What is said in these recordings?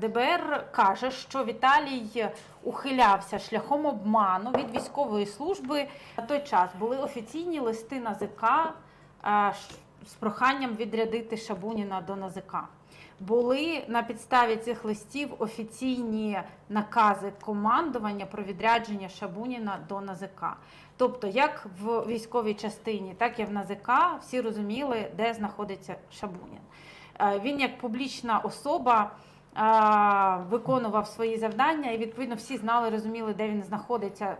ДБР каже, що Віталій ухилявся шляхом обману від військової служби. На той час були офіційні листи НАЗК а, з проханням відрядити Шабуніна до НАЗК. Були на підставі цих листів офіційні накази командування про відрядження Шабуніна до НАЗК. Тобто, як в військовій частині, так і в НАЗК всі розуміли, де знаходиться Шабунін. Е, Він як публічна особа виконував свої завдання, і відповідно всі знали, розуміли, де він знаходиться.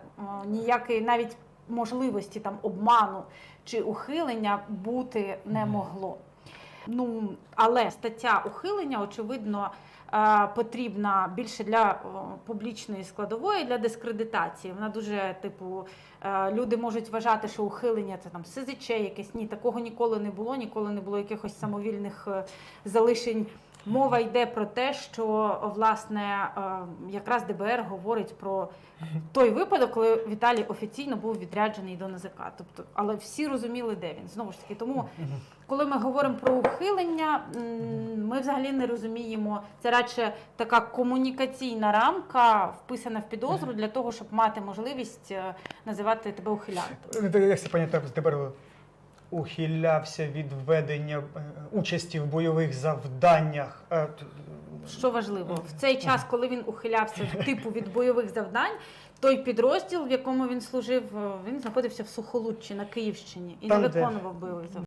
Ніякої навіть можливості там обману чи ухилення бути не могло. Ну, але стаття ухилення, очевидно, потрібна більше для публічної складової, для дискредитації. Вона дуже, типу, е, люди можуть вважати, що ухилення це там СЗЧ якесь. Ні, такого ніколи не було, ніколи не було якихось самовільних е, залишень. Мова йде про те, що власне е, якраз ДБР говорить про той випадок, коли Віталій офіційно був відряджений до НАЗК. Тобто, але всі розуміли, де він. Знову ж таки, тому коли ми говоримо про ухилення, ми взагалі не розуміємо. Це радше така комунікаційна рамка, вписана в підозру для того, щоб мати можливість е, називати тебе ухилянтом. Ну, Як це пам'ятаю, тепер ухилявся від ведення е, участі в бойових завданнях. Е, т- Що важливо, в цей час, коли він ухилявся типу від бойових завдань, той підрозділ, в якому він служив, е, він знаходився в Сухолуччі на Київщині і Там, не де- виконував бойових завдань.